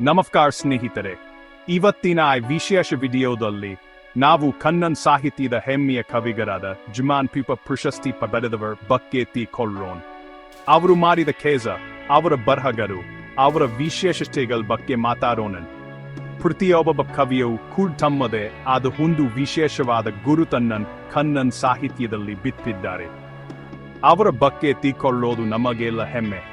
ನಮಸ್ಕಾರ ಸ್ನೇಹಿತರೆ. ಇವತ್ತಿನ ವಿಶೇಷ ವಿಡಿಯೋದಲ್ಲಿ ನಾವು ಕನ್ನನ್ ಸಾಹಿತ್ಯದ ಹೆಮ್ಮೆಯ ಕವಿಗರಾದ ಜುಮಾನ್ ಪೀಪ ಪ್ರಶಸ್ತಿ ಪಡೆದವರ ಬಗ್ಗೆ ತಿಳ್ಕೊಳ್ಳೋಣ. ಅವರು ಮಾಡಿದ ಖೇಜ, ಅವರ ಬರಹಗರು ಅವರ ವಿಶೇಷತೆಗಳ ಬಗ್ಗೆ ಮಾತಾಡೋಣ. ಪ್ರತಿಯೊಬ್ಬ ಕವಿಯು ಕೂಡ ತಮ್ಮದೇ ಆದ ಒಂದು ವಿಶೇಷವಾದ ಗುರುತನ್ನನ್ ಕನ್ನನ್ ಸಾಹಿತ್ಯದಲ್ಲಿ ಬಿತ್ತಿದ್ದಾರೆ. ಅವರ ಬಗ್ಗೆ ತಿಳ್ಕೊಳ್ಳೋದು ನಮಗೆಲ್ಲ ಹೆಮ್ಮೆ.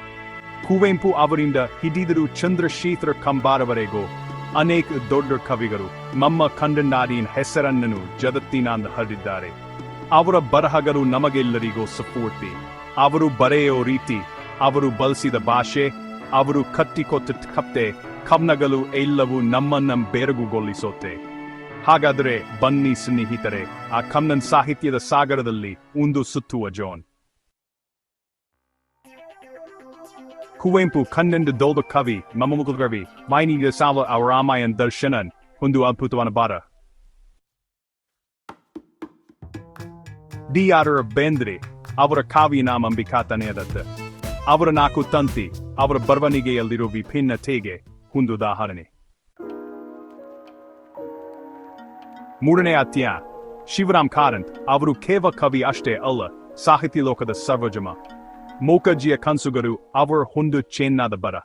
ಕುವೆಂಪು ಅವರಿಂದ ಹಿಡಿದರು ಚಂದ್ರಶೇಖರ ಕಂಬಾರವರೆಗೂ ಅನೇಕ ದೊಡ್ಡ ಕವಿಗಳು ನಮ್ಮ ಖಂಡನಾಡಿನ ಹೆಸರನ್ನನು ಜಗತ್ತಿನಿಂದ ಹರಿದಿದ್ದಾರೆ. ಅವರ ಬರಹಗಳು ನಮಗೆಲ್ಲರಿಗೂ ಸ್ಫೂರ್ತಿ. ಅವರು ಬರೆಯೋ ರೀತಿ, ಅವರು ಬಳಸಿದ ಭಾಷೆ, ಅವರು ಕಟ್ಟಿಕೊಟ್ಟ ಕಪ್ಪೆ ಕವನಗಳು ಎಲ್ಲವೂ ನಮ್ಮನ್ನ ಬೆರಗುಗೊಳಿಸುತ್ತೆ. ಹಾಗಾದರೆ ಬನ್ನಿ ಸ್ನೇಹಿತರೆ, ಆ ಕಮ್ನನ್ ಸಾಹಿತ್ಯದ ಸಾಗರದಲ್ಲಿ ಒಂದು ಸುತ್ತುವ ಜೋನ್. ಕುವೆಂಪು ಕನ್ನಡ ದೊಡ್ಡ ಕವಿ ಮಮ್ಮುಗು ಕವಿ ಮೈನಿಗೆ ಸಾವ ಅವರ ರಾಮಾಯಣ ದರ್ಶನನ್ ಒಂದು ಅದ್ಭುತವಾದ ಬಾರ. ಡಿ ಆರ್ ಬೇಂದ್ರೆ, ಅವರ ಕಾವ್ಯ ನಾಮ ಅಂಬಿಕಾತನೆಯದತ್ತ. ಅವರ ನಾಲ್ಕು ತಂತಿ, ಅವರ ಬರವಣಿಗೆಯಲ್ಲಿರುವ ವಿಭಿನ್ನತೆಗೆ ಒಂದು ಉದಾಹರಣೆ. ಮೂರನೇ ಅತ್ಯ ಶಿವರಾಮ್ ಕಾರಂತ್, ಅವರು ಕೇವ ಕವಿ ಅಷ್ಟೇ ಅಲ್ಲ ಸಾಹಿತ್ಯ ಲೋಕದ ಸರ್ವಜಮ. ಮೋಕಜ್ಜಿಯ ಕನ್ಸುಗಳು ಅವರ ಒಂದು ಚೆನ್ನದ ಬರ.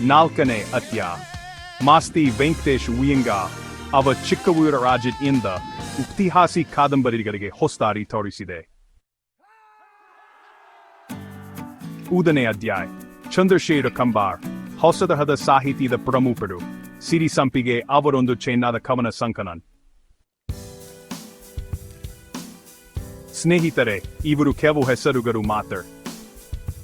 ನಾಲ್ಕನೇ ಅತ್ಯ ಮಾಸ್ತಿ ವೆಂಕಟೇಶ್ ಉಯ್ಯಂಗ ಅವ ಚಿಕ್ಕವೂರ ರಾಜದ್ ಇಂದ ಇತಿಹಾಸಿ ಕಾದಂಬರಿಗಳಿಗೆ ಹೊಸ್ದಾರಿ ತೋರಿಸಿದೆ. ಉದನೇ ಅಧ್ಯಾಯ. ಚಂದ್ರಶೇಖರ ಕಂಬಾರ್ ಹೊಸದಹದ ಸಾಹಿತ್ಯದ ಪ್ರಮುಖರು ಸಿರಿ ಸಂಪಿಗೆ ಅವರೊಂದು ಚೆನ್ನದ ಕವನ ಸಂಕಲನ ಸ್ನೇಹಿತರೆ, ಇವರು ಕೆವು ಹೆಸರುಗರು ಮಾತ್ರ.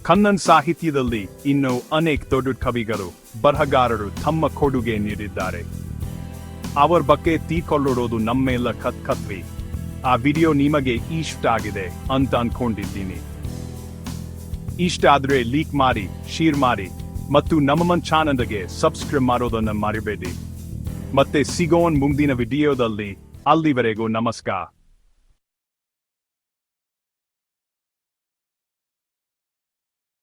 ಕನ್ನನ್ ಸಾಹಿತ್ಯದಲ್ಲಿ ಇನ್ನೂ ಅನೇಕ ದೊಡ್ಡ ಕವಿಗಳು, ಬರಹಗಾರರು ತಮ್ಮ ಕೊಡುಗೆ ನೀಡಿದ್ದಾರೆ. ಅವರ ಬಗ್ಗೆ ತೀಕೊಳ್ಳೋದು ನಮ್ಮೆಲ್ಲ ಕತ್ ಕತ್ವಿ ಆ ವಿಡಿಯೋ ನಿಮಗೆ ಇಷ್ಟ ಆಗಿದೆ ಅಂತ ಅನ್ಕೊಂಡಿದ್ದೀನಿ. ಇಷ್ಟ ಆದ್ರೆ ಲೀಕ್ ಮಾಡಿ, ಶೇರ್ ಮಾಡಿ, ಮತ್ತು ನಮ್ಮ ಚಾನಲ್ಗೆ ಸಬ್ಸ್ಕ್ರೈಬ್ ಮಾಡೋದನ್ನ ಮರಿಬೇಡಿ. ಮತ್ತೆ ಸಿಗೋನ್ ಮುಂದಿನ ವಿಡಿಯೋದಲ್ಲಿ. ಅಲ್ಲಿವರೆಗೂ ನಮಸ್ಕಾರ.